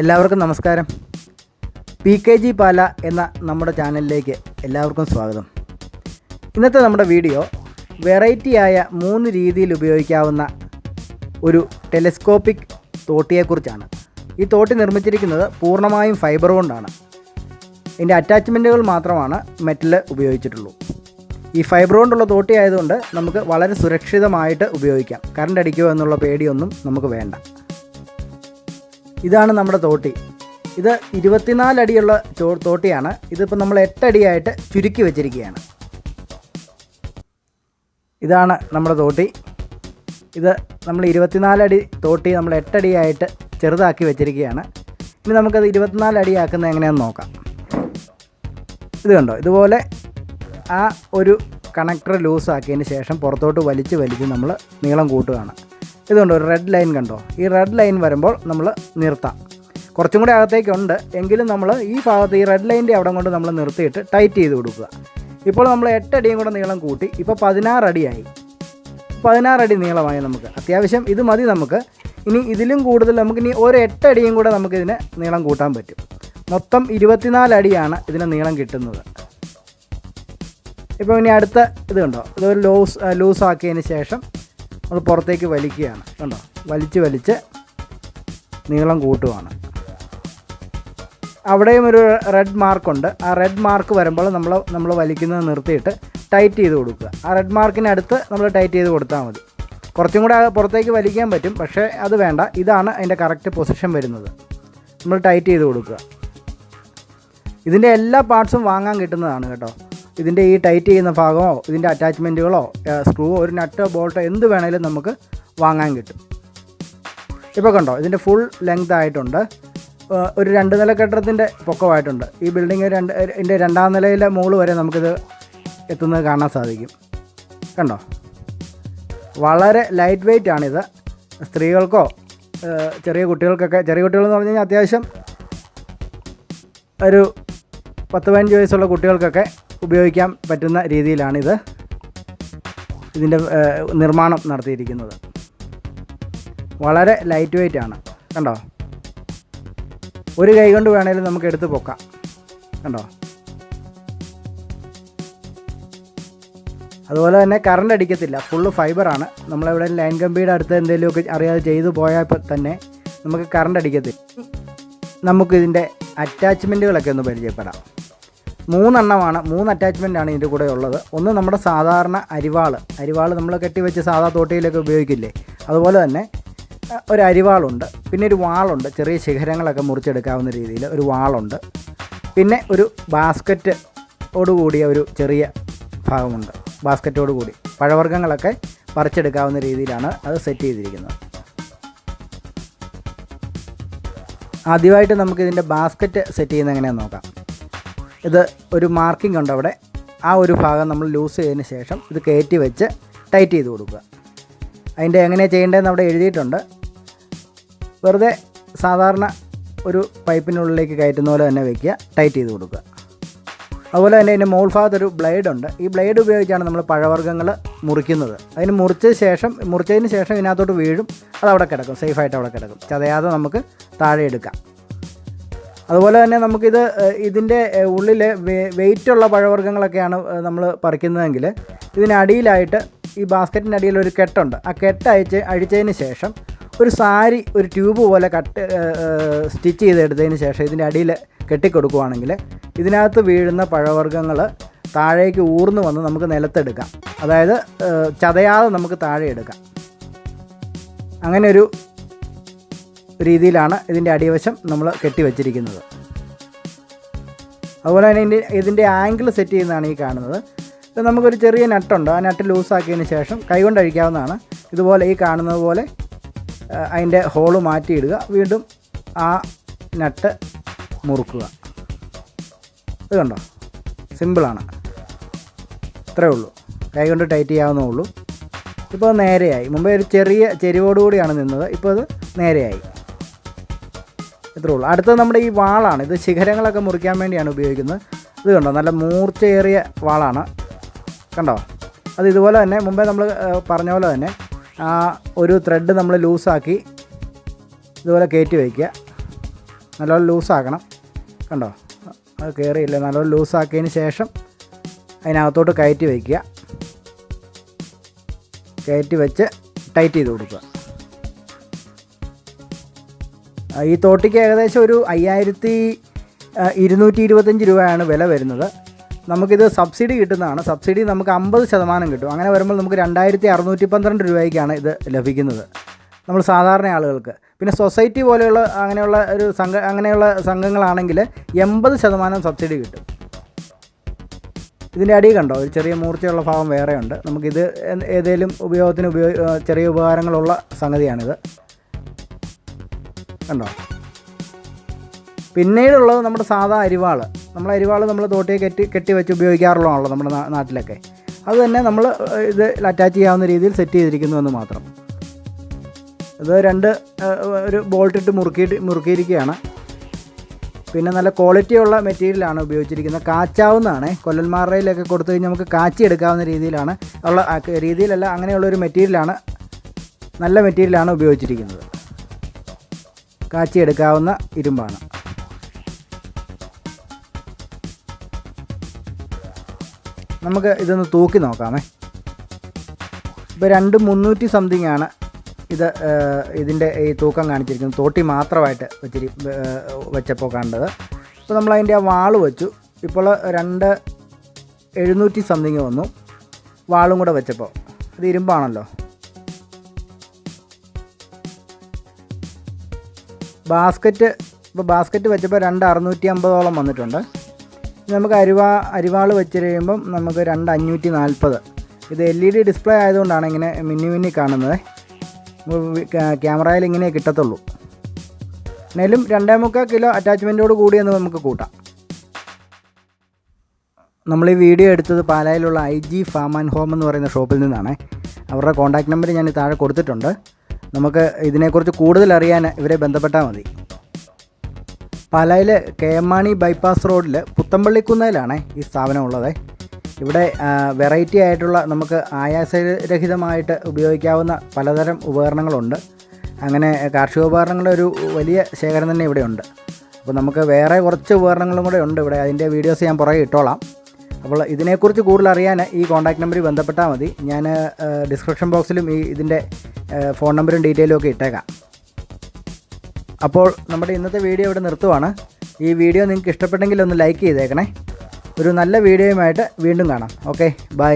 എല്ലാവർക്കും നമസ്കാരം. P K G പാല എന്ന നമ്മുടെ ചാനലിലേക്ക് എല്ലാവർക്കും സ്വാഗതം. ഇന്നത്തെ നമ്മുടെ വീഡിയോ വെറൈറ്റിയായ മൂന്ന് രീതിയിൽ ഉപയോഗിക്കാവുന്ന ഒരു ടെലിസ്കോപ്പിക് തോട്ടിയെക്കുറിച്ചാണ്. ഈ തോട്ടി നിർമ്മിച്ചിരിക്കുന്നത് പൂർണമായും ഫൈബർ കൊണ്ടാണ്. ഇതിന്റെ അറ്റാച്ച്മെന്റുകൾ മാത്രമാണ് മെറ്റൽ ഉപയോഗിച്ചിട്ടുള്ളൂ. ഈ ഫൈബർ കൊണ്ടുള്ള തോട്ടി ആയതുകൊണ്ട് നമുക്ക് വളരെ സുരക്ഷിതമായിട്ട് ഉപയോഗിക്കാം. കറണ്ട് അടിക്കുമോ എന്നുള്ള പേടിയൊന്നും നമുക്ക് വേണ്ട. ഇതാണ് നമ്മുടെ തോട്ടി. ഇത് ഇരുപത്തിനാല് അടിയുള്ള തോട്ടിയാണ്. ഇതിപ്പോൾ നമ്മൾ എട്ടടിയായിട്ട് ചുരുക്കി വെച്ചിരിക്കുകയാണ്. ഇതാണ് നമ്മുടെ തോട്ടി. ഇത് നമ്മൾ ഇരുപത്തിനാലടി തോട്ടി നമ്മൾ എട്ടടിയായിട്ട് ചെറുതാക്കി വെച്ചിരിക്കുകയാണ്. ഇനി നമുക്കത് ഇരുപത്തിനാല് അടിയാക്കുന്നത് എങ്ങനെയാണെന്ന് നോക്കാം. ഇത് കണ്ടോ? ഇതുപോലെ ആ ഒരു കണക്ടർ ലൂസാക്കിയതിന് ശേഷം പുറത്തോട്ട് വലിച്ച് വലിച്ച് നമ്മൾ നീളം കൂട്ടുകയാണ്. ഇതുണ്ടോ ഒരു റെഡ് ലൈൻ കണ്ടോ? ഈ റെഡ് ലൈൻ വരുമ്പോൾ നമ്മൾ നിർത്താം. കുറച്ചും കൂടി അകത്തേക്കുണ്ട് എങ്കിലും നമ്മൾ ഈ ഭാഗത്ത് ഈ റെഡ് ലൈന്റെ അവിടെ കൊണ്ട് നമ്മൾ നിർത്തിയിട്ട് ടൈറ്റ് ചെയ്ത് കൊടുക്കുക. ഇപ്പോൾ നമ്മൾ എട്ടടിയും കൂടെ നീളം കൂട്ടി ഇപ്പോൾ പതിനാറ് അടിയായി. പതിനാറ് അടി നീളമായി നമുക്ക്. അത്യാവശ്യം ഇത് മതി നമുക്ക്. ഇനി ഇതിലും കൂടുതൽ നമുക്ക് ഇനി ഒരു എട്ടടിയും കൂടെ നമുക്കിതിന് നീളം കൂട്ടാൻ പറ്റും. മൊത്തം ഇരുപത്തിനാല് അടിയാണ് ഇതിന് നീളം കിട്ടുന്നത്. ഇപ്പോൾ ഇനി അടുത്ത ഇത് കണ്ടോ? ഇതൊരു ലൂസ് ലൂസാക്കിയതിന് ശേഷം അത് പുറത്തേക്ക് വലിക്കുകയാണ്. കണ്ടോ? വലിച്ച് വലിച്ച് നീളം കൂട്ടുവാണ്. അവിടെയും ഒരു റെഡ് മാർക്കുണ്ട് ആ റെഡ് മാർക്ക് വരുമ്പോൾ നമ്മൾ നമ്മൾ വലിക്കുന്നത് നിർത്തിയിട്ട് ടൈറ്റ് ചെയ്ത് കൊടുക്കുക. ആ റെഡ് മാർക്കിനടുത്ത് നമ്മൾ ടൈറ്റ് ചെയ്ത് കൊടുത്താൽ മതി. കുറച്ചും കൂടെ പുറത്തേക്ക് വലിക്കാൻ പറ്റും. പക്ഷേ അത് വേണ്ട. ഇതാണ് അതിന്റെ കറക്റ്റ് പൊസിഷൻ വരുന്നത്. നമ്മൾ ടൈറ്റ് ചെയ്ത് കൊടുക്കുക. ഇതിന്റെ എല്ലാ പാർട്സും വാങ്ങാൻ കിട്ടുന്നതാണ് കേട്ടോ. ഇതിന്റെ ഈ ടൈറ്റ് ചെയ്യുന്ന ഭാഗമോ ഇതിന്റെ അറ്റാച്ച്മെന്റുകളോ സ്ക്രൂവോ ഒരു നട്ടോ ബോൾട്ടോ എന്ത് വേണേലും നമുക്ക് വാങ്ങാൻ കിട്ടും. ഇപ്പോൾ കണ്ടോ ഇതിന്റെ ഫുൾ ലെങ്ത് ആയിട്ടുണ്ട്. ഒരു രണ്ട് നില കെട്ടിടത്തിന്റെ പൊക്കമായിട്ടുണ്ട്. ഈ ബിൽഡിങ് രണ്ട് ഇതിന്റെ രണ്ടാം നിലയിലെ മുകളിൽ വരെ നമുക്കിത് എത്തുന്നത് കാണാൻ സാധിക്കും. കണ്ടോ? വളരെ ലൈറ്റ് വെയിറ്റ് ആണിത്. സ്ത്രീകൾക്കോ ചെറിയ കുട്ടികൾക്കൊക്കെ ചെറിയ കുട്ടികളെന്ന് പറഞ്ഞു കഴിഞ്ഞാൽ അത്യാവശ്യം ഒരു പത്ത് പതിനഞ്ച് വയസ്സുള്ള കുട്ടികൾക്കൊക്കെ ഉപയോഗിക്കാൻ പറ്റുന്ന രീതിയിലാണിത്. ഇതിന്റെ നിർമ്മാണം നടത്തിയിരിക്കുന്നത്. വളരെ ലൈറ്റ് വെയിറ്റ് ആണ്. കണ്ടോ? ഒരു കൈ കൊണ്ട് വേണേലും നമുക്ക് എടുത്ത് പൊക്കാം. കണ്ടോ? അതുപോലെ തന്നെ കറണ്ട് അടിക്കത്തില്ല. ഫുള്ള് ഫൈബറാണ് നമ്മളെവിടെ ലൈൻ കമ്പിയുടെ അടുത്ത് എന്തെങ്കിലുമൊക്കെ അറിയാതെ ചെയ്തു പോയാൽ തന്നെ നമുക്ക് കറണ്ട് അടിക്കത്തില്ല. നമുക്കിതിന്റെ അറ്റാച്ച്മെന്റുകളൊക്കെ ഒന്ന് പരിചയപ്പെടാം. മൂന്നെണ്ണമാണ് മൂന്ന് അറ്റാച്ച്മെന്റ് ആണ് ഇതിന്റെ കൂടെ ഉള്ളത്. ഒന്ന് നമ്മുടെ സാധാരണ അരിവാൾ അരിവാൾ നമ്മൾ കെട്ടിവെച്ച് സാധാ തോട്ടിയിലൊക്കെ ഉപയോഗിക്കില്ലേ? അതുപോലെ തന്നെ ഒരു അരിവാളുണ്ട്. പിന്നെ ഒരു വാളുണ്ട്. ചെറിയ ശിഖരങ്ങളൊക്കെ മുറിച്ചെടുക്കാവുന്ന രീതിയിൽ ഒരു വാളുണ്ട്. പിന്നെ ഒരു ബാസ്ക്കറ്റ് ഓടുകൂടിയ ഒരു ചെറിയ ഭാഗമുണ്ട്. ബാസ്ക്കറ്റോട് കൂടി. പഴവർഗങ്ങളൊക്കെ പറിച്ചെടുക്കാവുന്ന രീതിയിലാണ് അത് സെറ്റ് ചെയ്തിരിക്കുന്നത്. ആദ്യമായിട്ട് നമുക്കിതിന്റെ ബാസ്ക്കറ്റ് സെറ്റ് ചെയ്യുന്ന എങ്ങനെയാണെന്ന് നോക്കാം. ഇത് ഒരു മാർക്കിംഗ് ഉണ്ട് അവിടെ. ആ ഒരു ഭാഗം നമ്മൾ ലൂസ് ചെയ്തതിന് ശേഷം ഇത് കയറ്റി വെച്ച് ടൈറ്റ് ചെയ്ത് കൊടുക്കുക. അതിന്റെ എങ്ങനെയാണ് ചെയ്യേണ്ടതെന്ന് അവിടെ എഴുതിയിട്ടുണ്ട്. വെറുതെ സാധാരണ ഒരു പൈപ്പിനുള്ളിലേക്ക് കയറ്റുന്ന പോലെ തന്നെ വെക്കുക ടൈറ്റ് ചെയ്ത് കൊടുക്കുക. അതുപോലെ തന്നെ ഇതിന്റെ മോൾ ഭാഗത്തൊരു ബ്ലേഡ് ഉണ്ട്. ഈ ബ്ലേഡ് ഉപയോഗിച്ചാണ് നമ്മൾ പഴവർഗങ്ങൾ മുറിക്കുന്നത്. അതിന് മുറിച്ച ശേഷം മുറിച്ചതിന് ശേഷം ഇതിനകത്തോട്ട് വീഴും. അത് അവിടെ കിടക്കും സേഫായിട്ട് അവിടെ കിടക്കും. ചതയാതെ നമുക്ക് താഴെ എടുക്കാം. അതുപോലെ തന്നെ നമുക്കിത് ഇതിന്റെ ഉള്ളിൽ വെയിറ്റുള്ള പഴവർഗങ്ങളൊക്കെയാണ് നമ്മൾ പറിക്കുന്നതെങ്കിൽ ഇതിനടിയിലായിട്ട് ഈ ബാസ്ക്കറ്റിന്റെ അടിയിൽ ഒരു കെട്ടുണ്ട്. ആ കെട്ട് അയച്ച് അഴിച്ചതിന് ശേഷം ഒരു സാരി ഒരു ട്യൂബ് പോലെ കട്ട് സ്റ്റിച്ച് ചെയ്തെടുത്തതിന് ശേഷം ഇതിന്റെ അടിയിൽ കെട്ടിക്കൊടുക്കുവാണെങ്കിൽ ഇതിനകത്ത് വീഴുന്ന പഴവർഗങ്ങൾ താഴേക്ക് ഊർന്നു വന്ന് നമുക്ക് നിലത്തെടുക്കാം. അതായത് ചതയാതെ നമുക്ക് താഴെ എടുക്കാം. അങ്ങനെ ഒരു രീതിയിലാണ് ഇതിന്റെ അടിവശം നമ്മൾ കെട്ടിവെച്ചിരിക്കുന്നത് അതുപോലെ തന്നെ ഇതിന്റെ ഇതിന്റെ ആംഗിൾ സെറ്റ് ചെയ്യുന്നതാണ് ഈ കാണുന്നത്. ഇത് നമുക്കൊരു ചെറിയ നട്ടുണ്ട്. ആ നട്ട് ലൂസാക്കിയതിന് ശേഷം കൈകൊണ്ട് അഴിക്കാവുന്നതാണ്. ഇതുപോലെ ഈ കാണുന്നത് പോലെ അതിന്റെ ഹോൾ മാറ്റിയിടുക. വീണ്ടും ആ നട്ട് മുറുക്കുക. ഇത് കണ്ടോ? സിമ്പിളാണ്. ഇത്രയേ ഉള്ളൂ. കൈകൊണ്ട് ടൈറ്റ് ചെയ്യാവുന്നേ ഉള്ളൂ. ഇപ്പോൾ നേരെയായി. മുമ്പേ ഒരു ചെറിയ ചെരിവോടുകൂടിയാണ് നിന്നത്. ഇപ്പോൾ അത് നേരെയായി. ഇത്രേ ഉള്ളൂ. അടുത്തത് നമ്മുടെ ഈ വാളാണ്. ഇത് ശിഖരങ്ങളൊക്കെ മുറിക്കാൻ വേണ്ടിയാണ് ഉപയോഗിക്കുന്നത്. ഇത് കണ്ടോ? നല്ല മൂർച്ചയേറിയ വാളാണ്. കണ്ടോ? അത് ഇതുപോലെ തന്നെ മുമ്പേ നമ്മൾ പറഞ്ഞ പോലെ തന്നെ ആ ഒരു ത്രെഡ് നമ്മൾ ലൂസാക്കി ഇതുപോലെ കയറ്റി വയ്ക്കുക. നല്ലോണം ലൂസാക്കണം. കണ്ടോ? അത് കയറിയില്ല നല്ലോണം ലൂസാക്കിയതിന് ശേഷം അതിനകത്തോട്ട് കയറ്റി വയ്ക്കുക. കയറ്റി വെച്ച് ടൈറ്റ് ചെയ്ത് കൊടുക്കുക. ഈ തോട്ടിക്ക് ഏകദേശം ഒരു അയ്യായിരത്തി ഇരുന്നൂറ്റി ഇരുപത്തഞ്ച് രൂപയാണ് വില വരുന്നത്. നമുക്കിത് സബ്സിഡി കിട്ടുന്നതാണ്. സബ്സിഡി നമുക്ക് അമ്പത് ശതമാനം കിട്ടും. അങ്ങനെ വരുമ്പോൾ നമുക്ക് രണ്ടായിരത്തി അറുന്നൂറ്റി പന്ത്രണ്ട് രൂപയ്ക്കാണ് ഇത് ലഭിക്കുന്നത്. നമ്മൾ സാധാരണ ആളുകൾക്ക്. പിന്നെ സൊസൈറ്റി പോലെയുള്ള അങ്ങനെയുള്ള ഒരു സംഘ അങ്ങനെയുള്ള സംഘങ്ങളാണെങ്കിൽ എൺപത് ശതമാനം സബ്സിഡി കിട്ടും. ഇതിന്റെ അടി കണ്ടോ? ഒരു ചെറിയ മൂർച്ചയുള്ള ഭാഗം വേറെയുണ്ട്. നമുക്കിത് ഏതെങ്കിലും ഉപയോഗത്തിന് ഉപയോഗ ചെറിയ ഉപകാരങ്ങളുള്ള സംഗതിയാണിത്. കണ്ടോ? പിന്നീടുള്ളത് നമ്മുടെ സാധാ അരിവാൾ നമ്മൾ അരിവാൾ നമ്മൾ തോട്ടിയെ കെട്ടി കെട്ടി വെച്ച് ഉപയോഗിക്കാറുള്ളതാണല്ലോ നമ്മുടെ നാട്ടിലൊക്കെ. അത് തന്നെ നമ്മൾ ഇത് അറ്റാച്ച് ചെയ്യാവുന്ന രീതിയിൽ സെറ്റ് ചെയ്തിരിക്കുന്നു എന്ന് മാത്രം. ഇത് രണ്ട് ഒരു ബോൾട്ടിട്ട് മുറുക്കിയിട്ട് മുറുക്കിയിരിക്കുകയാണ്. പിന്നെ നല്ല ക്വാളിറ്റിയുള്ള മെറ്റീരിയലാണ് ഉപയോഗിച്ചിരിക്കുന്നത്. കാച്ചാവുന്നതാണ്. കൊല്ലന്മാരുടെയിലൊക്കെ കൊടുത്തു കഴിഞ്ഞാൽ നമുക്ക് കാച്ചി എടുക്കാവുന്ന രീതിയിലാണ് ഉള്ള രീതിയിലല്ല അങ്ങനെയുള്ള ഒരു മെറ്റീരിയലാണ് നല്ല മെറ്റീരിയലാണ് ഉപയോഗിച്ചിരിക്കുന്നത്. കാച്ചി എടുക്കാവുന്ന ഇരുമ്പാണ്. നമുക്ക് ഇതൊന്ന് തൂക്കി നോക്കാമേ. ഇപ്പോൾ രണ്ട് മുന്നൂറ്റി സംതിങ് ആണ് ഇത് ഇതിന്റെ ഈ തൂക്കം കാണിച്ചിരിക്കുന്നത്. തോട്ടി മാത്രമായിട്ട് വെച്ചിരി വെച്ചപ്പോൾ കണ്ടത്. അപ്പോൾ നമ്മൾ അതിന്റെ ആ വാൾ വെച്ചു. ഇപ്പോൾ രണ്ട് എഴുന്നൂറ്റി സംതിങ് വന്നു. വാളും കൂടെ വെച്ചപ്പോൾ ഇത് ഇരുമ്പാണല്ലോ. ബാസ്ക്കറ്റ് ഇപ്പോൾ ബാസ്ക്കറ്റ് വെച്ചപ്പോൾ രണ്ട് അറുന്നൂറ്റി അമ്പതോളം വന്നിട്ടുണ്ട് നമുക്ക് അരിവാ അരിവാൾ വെച്ച് കഴിയുമ്പം നമുക്ക് രണ്ട് അഞ്ഞൂറ്റി നാൽപ്പത് ഇത് എൽ ഇ ഡി ഡിസ്പ്ലേ ആയതുകൊണ്ടാണ് ഇങ്ങനെ മിന്നി മിന്നി കാണുന്നത്. ക്യാമറയിൽ ഇങ്ങനെ കിട്ടത്തുള്ളൂ. എന്നാലും രണ്ടേ മുക്കാൽ കിലോ അറ്റാച്ച്മെന്റോട് കൂടി എന്ന് നമുക്ക് കൂട്ടാം. നമ്മൾ ഈ വീഡിയോ എടുത്തത് പാലായിലുള്ള I G farm and home എന്ന് പറയുന്ന ഷോപ്പിൽ നിന്നാണ്. അവരുടെ കോൺടാക്റ്റ് നമ്പർ ഞാൻ താഴെ കൊടുത്തിട്ടുണ്ട്. നമുക്ക് ഇതിനെക്കുറിച്ച് കൂടുതൽ അറിയാൻ ഇവരെ ബന്ധപ്പെട്ടാൽ മതി. പാലായിൽ കെ എം മാണി ബൈപ്പാസ് റോഡിൽ പുത്തമ്പള്ളിക്കുന്നതിലാണ് ഈ സ്ഥാപനം ഉള്ളത് ഇവിടെ വെറൈറ്റി ആയിട്ടുള്ള നമുക്ക് ആയാസരഹിതമായിട്ട് ഉപയോഗിക്കാവുന്ന പലതരം ഉപകരണങ്ങളുണ്ട്. അങ്ങനെ കാർഷിക കാർഷികോപകരണങ്ങളുടെ ഒരു വലിയ ശേഖരം തന്നെ ഇവിടെയുണ്ട്. അപ്പോൾ നമുക്ക് വേറെ കുറച്ച് ഉപകരണങ്ങളും കൂടെ ഉണ്ട് ഇവിടെ. അതിന്റെ വീഡിയോസ് ഞാൻ പുറകെ ഇട്ടോളാം. അപ്പോൾ ഇതിനെക്കുറിച്ച് കൂടുതൽ അറിയാൻ ഈ കോൺടാക്ട് നമ്പറിൽ ബന്ധപ്പെട്ടാൽ മതി. ഞാൻ ഡിസ്ക്രിപ്ഷൻ ബോക്സിലും ഈ ഇതിന്റെ ഫോൺ നമ്പറും ഡീറ്റെയിലും ഒക്കെ ഇട്ടേക്കാം. അപ്പോൾ നമ്മുടെ ഇന്നത്തെ വീഡിയോ ഇവിടെ നിർത്തുവാണ്. ഈ വീഡിയോ നിങ്ങൾക്ക് ഇഷ്ടപ്പെട്ടെങ്കിൽ ഒന്ന് ലൈക്ക് ചെയ്തേക്കണേ. ഒരു നല്ല വീഡിയോയുമായിട്ട് വീണ്ടും കാണാം. Okay bye